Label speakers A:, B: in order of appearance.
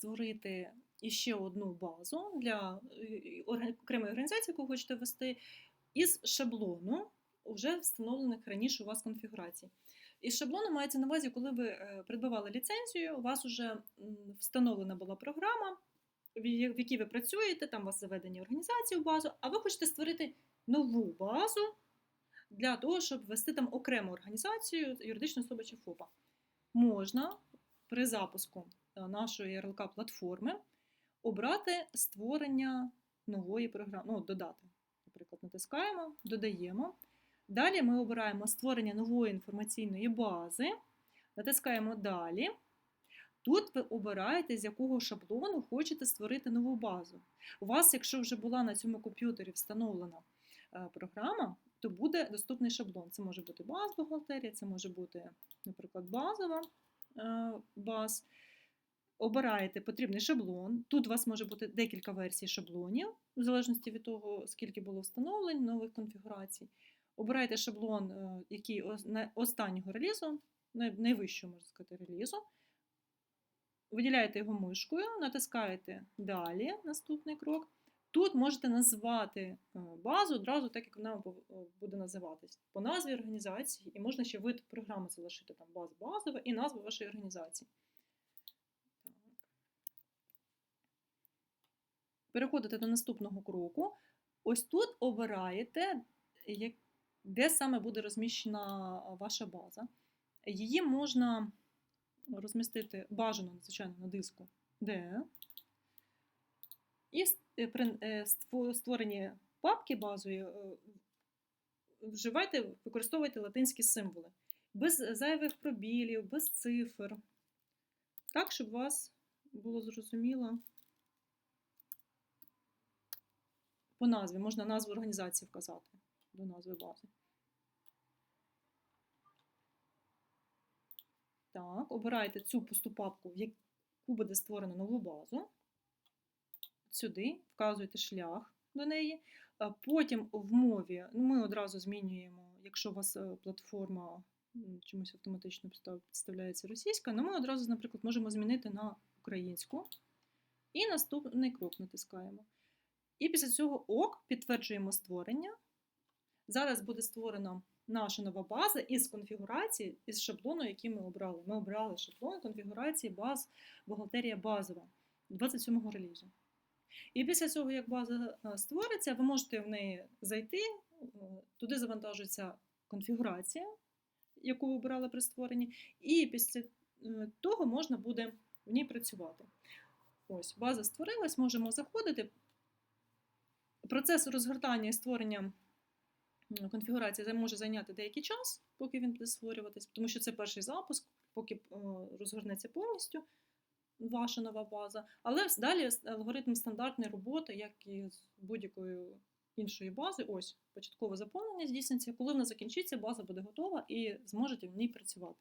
A: створити іще одну базу для е, окремої організації, яку хочете ввести, із шаблону вже встановлених раніше у вас конфігурацій. Із шаблону мається на увазі, коли ви е, придбавали ліцензію, у вас вже встановлена була програма, в якій ви працюєте, там у вас заведені організації в базу, а ви хочете створити нову базу для того, щоб ввести там окрему організацію, юридичну особу чи ФОПа. Можна при запуску е, нашої РЛК платформи обрати створення нової програми, ну, додати. Наприклад, натискаємо, додаємо. Далі ми обираємо створення нової інформаційної бази, натискаємо Далі. Тут ви обираєте, з якого шаблону хочете створити нову базу. У вас, якщо вже була на цьому комп'ютері встановлена е, програма, то буде доступний шаблон. Це може бути баз бухгалтерія, це може бути, наприклад, базова е, баз. Обираєте потрібний шаблон. Тут у вас може бути декілька версій шаблонів, в залежності від того, скільки було встановлень нових конфігурацій. Обираєте шаблон, е, який останнього релізу, найвищого, можна сказати, релізу. Виділяєте його мишкою, натискаєте Далі, наступний крок. Тут можете назвати е, базу одразу так, як вона е, буде називатись. По назві організації, і можна ще вид програми залишити там база базова і назву вашої організації. Переходите до наступного кроку. Ось тут обираєте, де саме буде розміщена ваша база. Її можна розмістити бажано, звичайно, на диску D. І е, при е, створенні папки базою е, вживайте, використовуйте латинські символи. Без зайвих пробілів, без цифр. Так, щоб вас було зрозуміло. По назві можна назву організації вказати до назви бази. Так, обирайте цю пусту папку, в яку буде створено нову базу. Сюди вказуєте шлях до неї. Потім в мові ну, ми одразу змінюємо, якщо у вас е, платформа чомусь автоматично підставляється російська, ну ми одразу, наприклад, можемо змінити на українську. І наступний крок натискаємо. І після цього ок, підтверджуємо створення. Зараз буде створена наша нова база із конфігурації, із шаблону, який ми обрали. Ми обрали шаблон конфігурації баз, бухгалтерія базова 27-го релізу. І після цього, як база е, створиться, ви можете в неї зайти, е, туди завантажується конфігурація, яку ви обрали при створенні, і після е, того можна буде в ній працювати. Ось, база створилась, можемо заходити. Процес розгортання і створення конфігурації може зайняти деякий час, поки він буде створюватись, тому що це перший запуск, поки е, розгорнеться повністю ваша нова база. Але далі алгоритм стандартної роботи, як і з будь-якою іншої бази. Ось початкове заповнення здійсниться. Коли вона закінчиться, база буде готова і зможете в ній працювати.